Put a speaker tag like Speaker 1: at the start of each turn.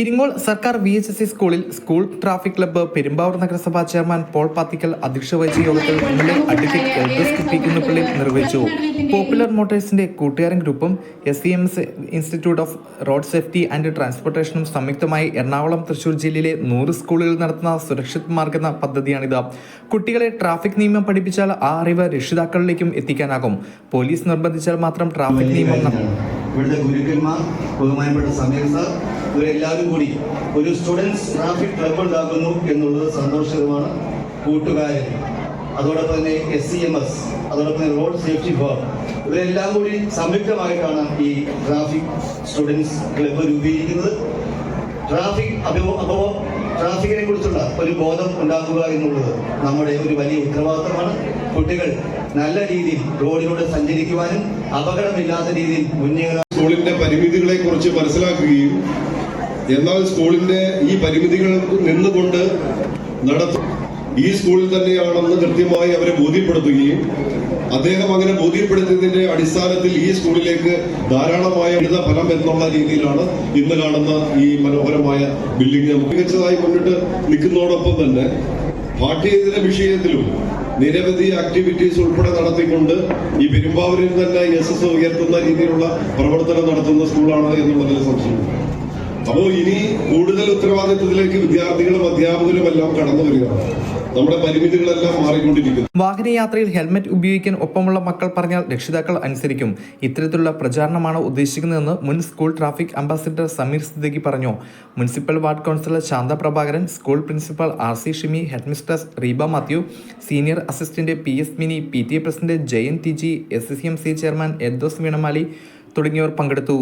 Speaker 1: ഇരിങ്ങോൾ സർക്കാർ V H S C സ്കൂളിൽ school traffic club Perumbavoor നഗരസഭാ ചെയർമാൻ പോൾ പാത്തിക്കൽ അധ്യക്ഷ വഹിച്ച യോഗത്തിൽ ഇന്നലെ അഡ്വക്കേറ്റ് നിർവഹിച്ചു. പോപ്പുലർ മോട്ടോഴ്സിന്റെ കൂട്ടുകാരൻ ഗ്രൂപ്പും S C M S institute of road safety and ട്രാൻസ്പോർട്ടേഷനും സംയുക്തമായി എറണാകുളം തൃശൂർ ജില്ലയിലെ നൂറ് സ്കൂളുകളിൽ നടത്തുന്ന സുരക്ഷിത് മാർഗ എന്ന പദ്ധതിയാണിത്. കുട്ടികളെ ട്രാഫിക് നിയമം പഠിപ്പിച്ചാൽ ആ അറിവ് രക്ഷിതാക്കളിലേക്കും എത്തിക്കാനാകും. പോലീസ് നിർബന്ധിച്ചാൽ മാത്രം ട്രാഫിക് നിയമം
Speaker 2: ഇവിടുത്തെ ഗുരുക്കന്മാർ ബഹുമാനപ്പെട്ട സമീർ സാർ ഇവരെല്ലാവരും കൂടി ഒരു സ്റ്റുഡൻസ് ട്രാഫിക് ക്ലബ് ഉണ്ടാക്കുന്നു എന്നുള്ളത് സന്തോഷകരമാണ്. കൂട്ടുകാരൻ അതോടൊപ്പം തന്നെ എസ് സി എം എസ് അതോടൊപ്പം തന്നെ റോഡ് സേഫ്റ്റി ഫോർ ഇവരെല്ലാം കൂടി സംയുക്തമായിട്ടാണ് ഈ ട്രാഫിക് സ്റ്റുഡൻസ് ക്ലബ്ബ് രൂപീകരിക്കുന്നത്. ട്രാഫിക് അപോ ട്രാഫിക്കിനെ കുറിച്ചുള്ള ഒരു ബോധം ഉണ്ടാക്കുക എന്നുള്ളത് നമ്മുടെ ഒരു വലിയ ഉത്തരവാദിത്തമാണ്. കുട്ടികൾ നല്ല രീതിയിൽ റോഡിലൂടെ സഞ്ചരിക്കുവാനും അപകടമില്ലാത്ത രീതിയിൽ മുന്നേറാൻ
Speaker 3: സ്കൂളിന്റെ പരിമിതികളെ കുറിച്ച് മനസ്സിലാക്കുകയും എന്നാൽ സ്കൂളിന്റെ ഈ പരിമിതികൾ നിന്നുകൊണ്ട് നടത്തും ഈ സ്കൂളിൽ തന്നെയാണെന്ന് കൃത്യമായി അവരെ ബോധ്യപ്പെടുത്തുകയും അദ്ദേഹം അങ്ങനെ ബോധ്യപ്പെടുത്തിയതിന്റെ അടിസ്ഥാനത്തിൽ ഈ സ്കൂളിലേക്ക് ധാരാളമായ എഴുത ഫലം എന്നുള്ള രീതിയിലാണ് ഇന്ന് കാണുന്ന ഈ മനോഹരമായ ബിൽഡിംഗ് മികച്ചതായി മുന്നിട്ട് നിൽക്കുന്നതോടൊപ്പം തന്നെ പാഠ്യേതര വിഷയത്തിലും നിരവധി ആക്ടിവിറ്റീസ് ഉൾപ്പെടെ നടത്തിക്കൊണ്ട് ഈ പെരുമ്പാവൂരിൽ തന്നെ എസ് എസ് ഉയർത്തുന്ന രീതിയിലുള്ള പ്രവർത്തനം നടത്തുന്ന സ്കൂളാണ് എന്നുള്ളതിൽ സംശയമില്ല. അപ്പോൾ ഇനി കൂടുതൽ ഉത്തരവാദിത്വത്തിലേക്ക് വിദ്യാർത്ഥികളും അധ്യാപകരും എല്ലാം കടന്നു വരിക നമ്മുടെ പരിമിതികളെല്ലാം മാറിക്കൊണ്ടിരിക്കുന്നു.
Speaker 1: വാഹനയാത്രയിൽ ഹെൽമറ്റ് ഉപയോഗിക്കാൻ ഒപ്പമുള്ള മക്കൾ പറഞ്ഞാൽ രക്ഷിതാക്കൾ അനുസരിക്കും. ഇത്തരത്തിലുള്ള പ്രചാരണമാണ് ഉദ്ദേശിക്കുന്നതെന്ന് മുൻ school traffic ambassador Sameer Siddiqui പറഞ്ഞു. Municipal ward councillor Shantha Prabhakaran school principal R C Shimi headmistress Reeba Mathew senior assistant P S Mini P T A president Jayan T G S C M C chairman Eldhose വീണമാലി തുടങ്ങിയവർ പങ്കെടുത്തു.